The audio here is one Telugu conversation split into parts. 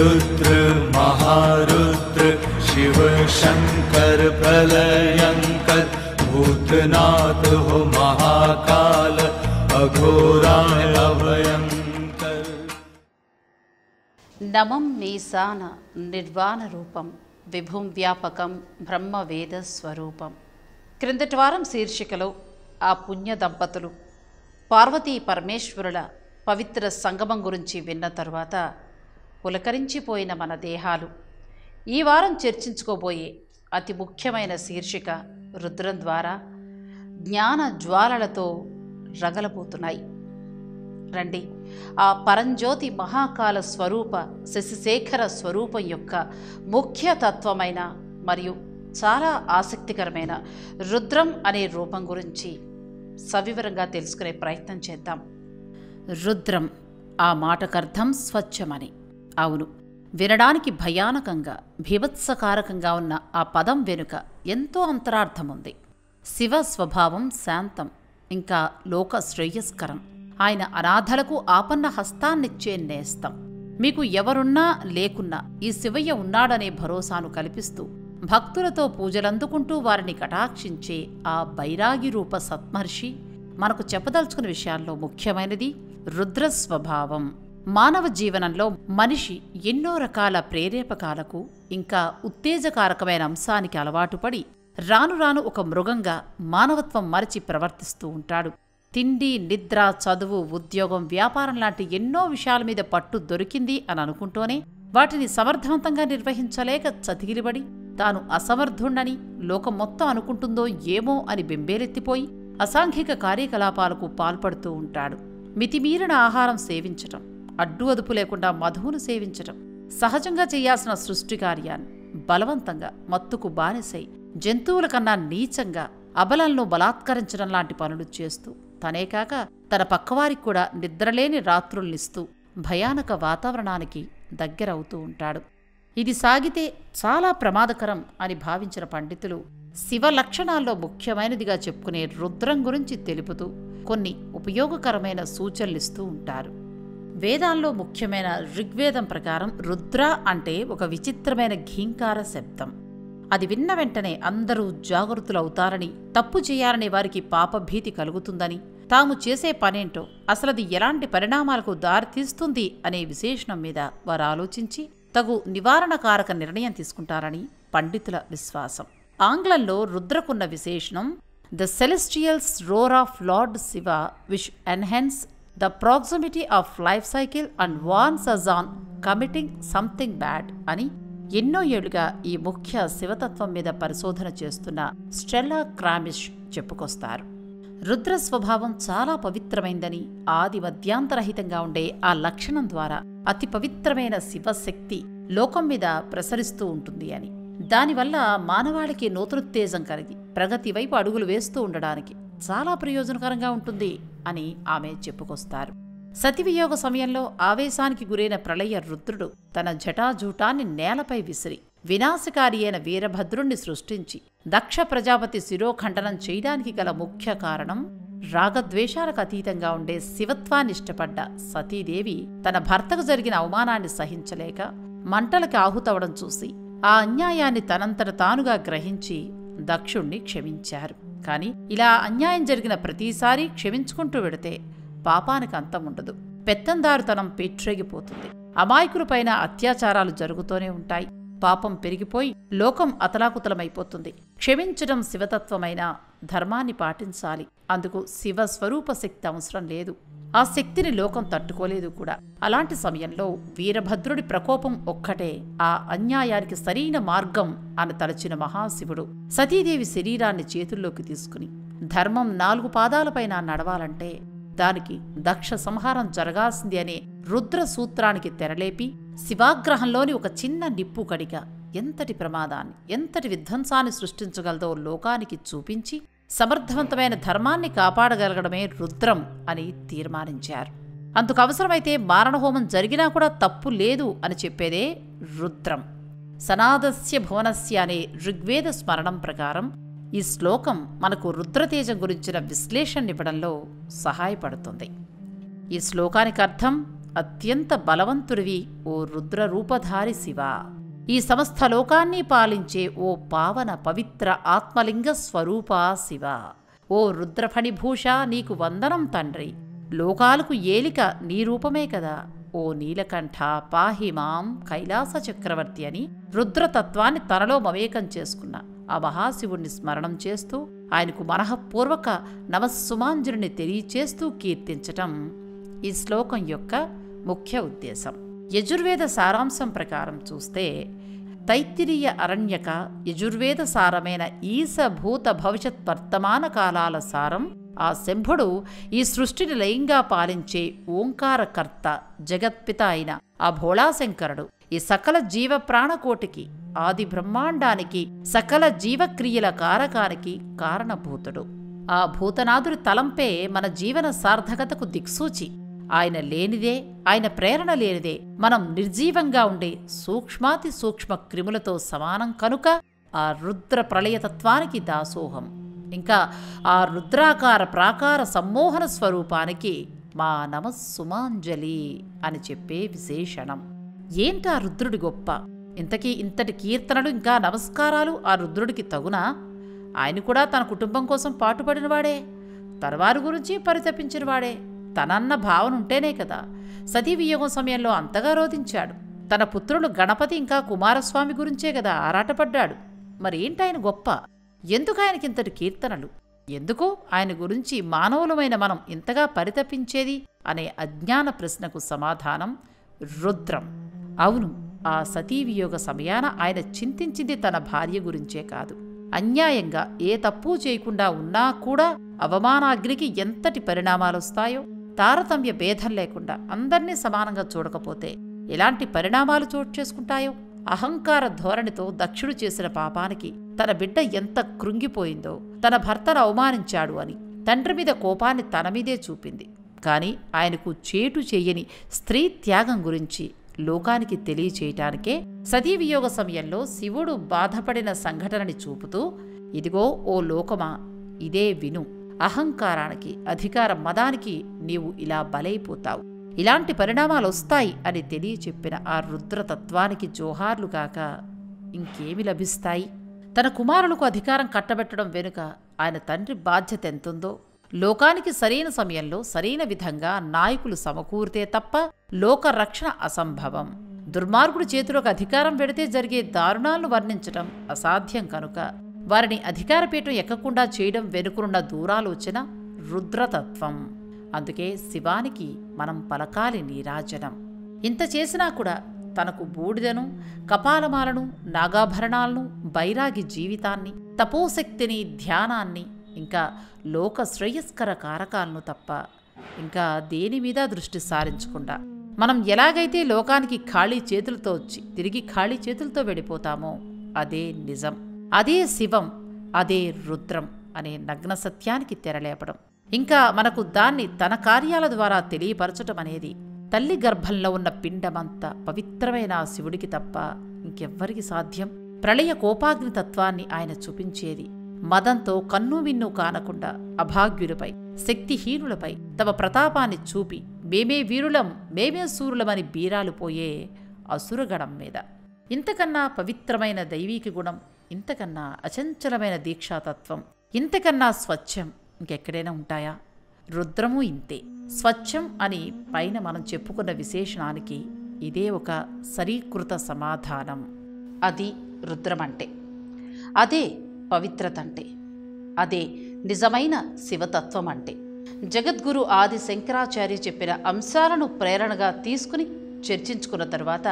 रुद्र महारुद्र शिव शंकर प्रलयंकर भूतनाथ हो महाकाल अघोराय अभयंकर నమం మీసాన నిర్వాణ రూపం విభుం వ్యాపకం బ్రహ్మ వేద స్వరూపం క్రిందటి వారం శీర్షికలో ఆ పుణ్య దంపతులు పార్వతీ పరమేశ్వరుల పవిత్ర సంగమం గురించి విన్న తరువాత పులకరించిపోయిన మన దేహాలు. ఈ వారం చర్చించుకోబోయే అతి ముఖ్యమైన శీర్షిక రుద్రం ద్వారా జ్ఞాన జ్వాలలతో రగలబోతున్నాయి. రండి ఆ పరంజ్యోతి మహాకాల స్వరూప శశిశేఖర స్వరూపం యొక్క ముఖ్య తత్వమైన మరియు చాలా ఆసక్తికరమైన రుద్రం అనే రూపం గురించి సవివరంగా తెలుసుకునే ప్రయత్నం చేద్దాం. రుద్రం ఆ మాటకర్థం స్వచ్ఛమని. అవును. వినడానికి భయానకంగా భీభత్సకారకంగా ఉన్న ఆ పదం వెనుక ఎంతో అంతరార్థం ఉంది శివ స్వభావం శాంతం ఇంకా లోక శ్రేయస్కరం. ఆయన అనాథలకు ఆపన్న హస్తాన్నిచ్చే నేస్తం. మీకు ఎవరున్నా లేకున్నా ఈ శివయ్య ఉన్నాడనే భరోసాను కల్పిస్తూ భక్తులతో పూజలందుకుంటూ వారిని కటాక్షించే ఆ బైరాగి రూప సత్మర్షి మనకు చెప్పదలుచుకున్న విషయాల్లో ముఖ్యమైనది రుద్ర స్వభావం. మానవ జీవనంలో మనిషి ఎన్నో రకాల ప్రేరేపకాలకు ఇంకా ఉత్తేజకారకమైన అంశానికి అలవాటుపడి రాను రాను ఒక మృగంగా మానవత్వం మరచి ప్రవర్తిస్తూ ఉంటాడు. తిండి నిద్ర చదువు ఉద్యోగం వ్యాపారం లాంటి ఎన్నో విషయాల మీద పట్టు దొరికింది అని అనుకుంటూనే వాటిని సమర్థవంతంగా నిర్వహించలేక చతికిలిబడి తాను అసమర్థుండని లోకం మొత్తం అనుకుంటుందో ఏమో అని బెంబేలెత్తిపోయి అసాంఘిక కార్యకలాపాలకు పాల్పడుతూ ఉంటాడు. మితిమీరిన ఆహారం సేవించటం అడ్డు అదుపు లేకుండా మధువును సేవించటం. సహజంగా చేయాల్సిన సృష్టి కార్యాన్ని బలవంతంగా మత్తుకు బానిసై జంతువుల కన్నా నీచంగా అబలంలో బలాత్కరించడం లాంటి పనులు చేస్తూ తనే కాక తన పక్కవారికి కూడా నిద్రలేని రాత్రుల్నిస్తూ భయానక వాతావరణానికి దగ్గరవుతూ ఉంటాడు. ఇది సాగితే చాలా ప్రమాదకరం అని భావించిన పండితులు శివ లక్షణాల్లో ముఖ్యమైనదిగా చెప్పుకునే రుద్రం గురించి తెలుపుతూ కొన్ని ఉపయోగకరమైన సూచనలిస్తూ ఉంటారు. వేదాల్లో ముఖ్యమైన ఋగ్వేదం ప్రకారం రుద్ర అంటే ఒక విచిత్రమైన ఘీంకార శబ్దం. అది విన్న వెంటనే అందరూ జాగృతులవుతారని తప్పు చేయాలనే వారికి పాపభీతి కలుగుతుందని తాము చేసే పనేంటో అసలది ఎలాంటి పరిణామాలకు దారితీస్తుంది అనే విశేషణం మీద వారు ఆలోచించి తగు నివారణకారక నిర్ణయం తీసుకుంటారని పండితుల విశ్వాసం. ఆంగ్లంలో రుద్రకున్న విశేషణం the celestials roar of lord Shiva which enhance the proximity of life cycle and warns us on committing something bad అని ఎన్నో ఏళ్ళుగా ఈ ముఖ్య శివతత్వం మీద పరిశోధన చేస్తున్న స్టెల్లా క్రామిష్ చెప్పుకొస్తారు. రుద్ర స్వభావం చాలా పవిత్రమైందని ఆది మధ్యాంతరహితంగా ఉండే ఆ లక్షణం ద్వారా అతి పవిత్రమైన శివశక్తి లోకం మీద ప్రసరిస్తూ ఉంటుంది అని. దానివల్ల మానవాళికి నూతనోత్తేజం కలిగి ప్రగతి వైపు అడుగులు వేస్తూ ఉండడానికి చాలా ప్రయోజనకరంగా ఉంటుంది అని ఆమె చెప్పుకొస్తారు. సతివియోగ సమయంలో ఆవేశానికి గురైన ప్రళయ రుద్రుడు తన జటాజూటాన్ని నేలపై విసిరి వినాశకారి అయిన వీరభద్రుణ్ణి సృష్టించి దక్ష ప్రజాపతి శిరోఖండనం చేయడానికి గల ముఖ్య కారణం రాగద్వేషాలకు అతీతంగా ఉండే శివత్వాన్ని ఇష్టపడ్డ సతీదేవి తన భర్తకు జరిగిన అవమానాన్ని సహించలేక మంటలకి ఆహుతవడం చూసి ఆ అన్యాయాన్ని తనంతట తానుగా గ్రహించి దక్షుణ్ణి క్షమించారు. కానీ ఇలా అన్యాయం జరిగిన ప్రతిసారి క్షమించుకుంటూ వెడితే పాపానికి అంతం ఉండదు. పెత్తందారుతనం పెట్రేగిపోతుంది. అమాయకులపైన అత్యాచారాలు జరుగుతూనే ఉంటాయి. పాపం పెరిగిపోయి లోకం అతలాకుతలమైపోతుంది. క్షమించడం శివతత్వమైన ధర్మాన్ని పాటించాలి. అందుకు శివ స్వరూప శక్తి అవసరం లేదు. ఆ శక్తిని లోకం తట్టుకోలేదు కూడా. అలాంటి సమయంలో వీరభద్రుడి ప్రకోపం ఒక్కటే ఆ అన్యాయానికి సరైన మార్గం అని తలచిన మహాశివుడు సతీదేవి శరీరాన్ని చేతుల్లోకి తీసుకుని ధర్మం నాలుగు పాదాలపైన నడవాలంటే దానికి దక్ష సంహారం జరగాల్సింది అనే రుద్ర సూత్రానికి తెరలేపి శివాగ్రహంలోని ఒక చిన్న నిప్పు కడిగా ఎంతటి ప్రమాదాన్ని ఎంతటి విధ్వంసాన్ని సృష్టించగలదో లోకానికి చూపించి సమర్థవంతమైన ధర్మాన్ని కాపాడగలగడమే రుద్రం అని తీర్మానించారు. అందుకు అవసరమైతే మారణహోమం జరిగినా కూడా తప్పు లేదు అని చెప్పేదే రుద్రం. సనాదస్య భువనస్య అనే ఋగ్వేద స్మరణం ప్రకారం ఈ శ్లోకం మనకు రుద్రతేజం గురించిన విశ్లేషణ ఇవ్వడంలో సహాయపడుతుంది. ఈ శ్లోకానికి అర్థం అత్యంత బలవంతుడివి ఓ రుద్ర రూపధారి శివ. ఈ సమస్త లోకాన్ని పాలించే ఓ పావన పవిత్ర ఆత్మలింగ స్వరూప శివ. ఓ రుద్రఫణిభూష నీకు వందనం తండ్రి. లోకాలకు ఏలిక నీ రూపమే కదా. ఓ నీలకంఠ పాహిమాం కైలాస చక్రవర్తి అని రుద్రతత్వాన్ని తనలో మమేకం చేసుకున్న ఆ మహాశివుణ్ణి స్మరణం చేస్తూ ఆయనకు మనఃపూర్వక నమస్సుమాంజుని తెలియచేస్తూ కీర్తించటం ఈ శ్లోకం యొక్క ముఖ్య ఉద్దేశం. యజుర్వేద సారాంశం ప్రకారం చూస్తే తైత్తిరీయ అరణ్యక యజుర్వేద సారమైన ఈశ భూత భవిష్యత్ వర్తమాన కాలాల సారం ఆ శంభుడు ఈ సృష్టిని లయంగా పాలించే ఓంకారకర్త జగత్పిత అయిన ఆ భోళాశంకరుడు ఈ సకల జీవ ప్రాణకోటికి ఆది బ్రహ్మాండానికి సకల జీవక్రియల కారకానికి కారణభూతుడు. ఆ భూతనాథుడి తలంపే మన జీవన సార్థకతకు దిక్సూచి. ఆయన లేనిదే ఆయన ప్రేరణ లేనిదే మనం నిర్జీవంగా ఉండే సూక్ష్మాతి సూక్ష్మ క్రిములతో సమానం కనుక ఆ రుద్ర ప్రళయతత్వానికి దాసోహం. ఇంకా ఆ రుద్రాకార ప్రాకార సమ్మోహన స్వరూపానికి మా నమస్సుమాంజలి అని చెప్పే విశేషణం. ఏంటా రుద్రుడి గొప్ప? ఇంతకీ ఇంతటి కీర్తనలు ఇంకా నమస్కారాలు ఆ రుద్రుడికి తగునా? ఆయన కూడా తన కుటుంబం కోసం పాటుపడినవాడే. తనవారి గురించి పరితపించినవాడే. తనన్న భావన ఉంటేనే కదా సతీవియోగం సమయంలో అంతగా రోధించాడు. తన పుత్రులు గణపతి ఇంకా కుమారస్వామి గురించే కదా ఆరాటపడ్డాడు. మరేంటాయన గొప్ప? ఎందుకు ఆయనకింతటి కీర్తనలు? ఎందుకు ఆయన గురించి మానవులమైన మనం ఇంతగా పరితపించేది? అనే అజ్ఞాన ప్రశ్నకు సమాధానం రుద్రం. అవును ఆ సతీవియోగ సమయాన ఆయన చింతించింది తన భార్య గురించే కాదు. అన్యాయంగా ఏ తప్పు చేయకుండా ఉన్నా కూడా అవమానాగ్నికి ఎంతటి పరిణామాలొస్తాయో? తారతమ్య భేదం లేకుండా అందరినీ సమానంగా చూడకపోతే ఎలాంటి పరిణామాలు చోటు చేసుకుంటాయో? అహంకార ధోరణితో దక్షుడు చేసిన పాపానికి తన బిడ్డ ఎంత కృంగిపోయిందో తన భర్తను అవమానించాడు అని తండ్రి మీద కోపాన్ని తన మీదే చూపింది. కానీ ఆయనకు చేటు చేయని స్త్రీ త్యాగం గురించి లోకానికి తెలియచేయటానికే సతీవియోగ సమయంలో శివుడు బాధపడిన సంఘటనని చూపుతూ ఇదిగో ఓ లోకమా ఇదే విను. అహంకారానికి అధికార మదానికి నీవు ఇలా బలైపోతావు. ఇలాంటి పరిణామాలు వస్తాయి అని తెలియచెప్పిన ఆ రుద్రతత్వానికి జోహార్లు కాక ఇంకేమి లభిస్తాయి? తన కుమారులకు అధికారం కట్టబెట్టడం వెనుక ఆయన తండ్రి బాధ్యత ఎంతుందో? లోకానికి సరైన సమయంలో సరైన విధంగా నాయకులు సమకూరితే తప్ప లోక రక్షణ అసంభవం. దుర్మార్గుడి చేతిలోకి అధికారం పెడితే జరిగే దారుణాలను వర్ణించటం అసాధ్యం కనుక. వారిని అధికారపీఠం ఎక్కకుండా చేయడం వెనుకనున్న దూరాలోచన రుద్రతత్వం. అందుకే శివానికి మనం పలకాలి నీరాజనం. ఇంత చేసినా కూడా తనకు బూడిదను కపాలమాలను నాగాభరణాలను బైరాగి జీవితాన్ని తపోశక్తిని ధ్యానాన్ని ఇంకా లోక శ్రేయస్కర కారకాలను తప్ప ఇంకా దేని మీద దృష్టి సారించకుండా. మనం ఎలాగైతే లోకానికి ఖాళీ చేతులతో వచ్చి తిరిగి ఖాళీ చేతులతో వెళ్ళిపోతామో అదే నిజం. అదే శివం అదే రుద్రం అనే నగ్న సత్యానికి తెరలేపడం. ఇంకా మనకు దాన్ని తన కార్యాల ద్వారా తెలియపరచటం అనేది తల్లి గర్భంలో ఉన్న పిండమంత పవిత్రమైన ఆ శివుడికి తప్ప ఇంకెవ్వరికి సాధ్యం? ప్రళయ కోపాగ్ని తత్వాన్ని ఆయన చూపించేది మదంతో కన్ను విన్ను కానకుండా అభాగ్యులపై శక్తిహీనులపై తమ ప్రతాపాన్ని చూపి మేమే వీరులం మేమే సూరులమని బీరాలు పోయే అసురగణం మీద. ఇంతకన్నా పవిత్రమైన దైవీకి గుణం ఇంతకన్నా అచంచలమైన దీక్షాతత్వం ఇంతకన్నా స్వచ్ఛం ఇంకెక్కడైనా ఉంటాయా? రుద్రము ఇంతే. స్వచ్ఛం అని పైన మనం చెప్పుకున్న విశేషణానికి ఇదే ఒక సరీకృత సమాధానం. అది రుద్రమంటే. అదే పవిత్రత అంటే అదే నిజమైన శివతత్వం అంటే జగద్గురు ఆది శంకరాచార్య చెప్పిన అంశాలను ప్రేరణగా తీసుకుని చర్చించుకున్న తర్వాత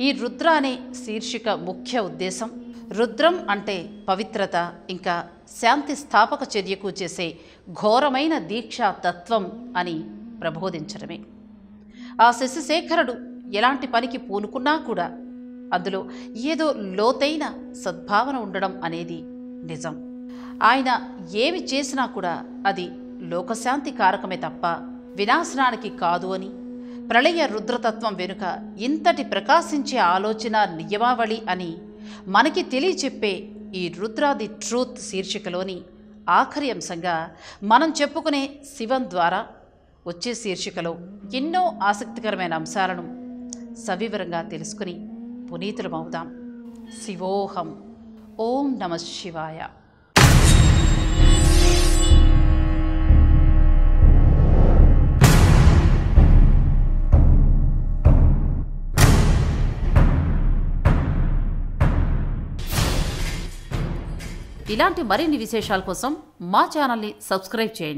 ఈ రుద్ర అనే శీర్షిక ముఖ్య ఉద్దేశం రుద్రం అంటే పవిత్రత ఇంకా శాంతి స్థాపక చర్యకు చేసే ఘోరమైన దీక్షా తత్వం అని ప్రబోధించడమే. ఆ శశిశేఖరుడు ఎలాంటి పనికి పూనుకున్నా కూడా అందులో ఏదో లోతైన సద్భావన ఉండడం అనేది నిజం. ఆయన ఏమి చేసినా కూడా అది లోకశాంతి కారకమే తప్ప వినాశనానికి కాదు అని ప్రళయ రుద్రతత్వం వెనుక ఇంతటి ప్రకాశించే ఆలోచన నియమావళి అని మనకి తెలియచెప్పే ఈ రుద్రాది ట్రూత్ శీర్షికలోని ఆఖరి అంశంగా మనం చెప్పుకునే శివం ద్వారా వచ్చే శీర్షికలో ఎన్నో ఆసక్తికరమైన అంశాలను సవివరంగా తెలుసుకుని పునీతులమవుదాం. శివోహం. ఓం నమ శివాయ. ఇలాంటి మరిన్ని విశేషాల కోసం మా ఛానల్ని సబ్స్క్రైబ్ చేయండి.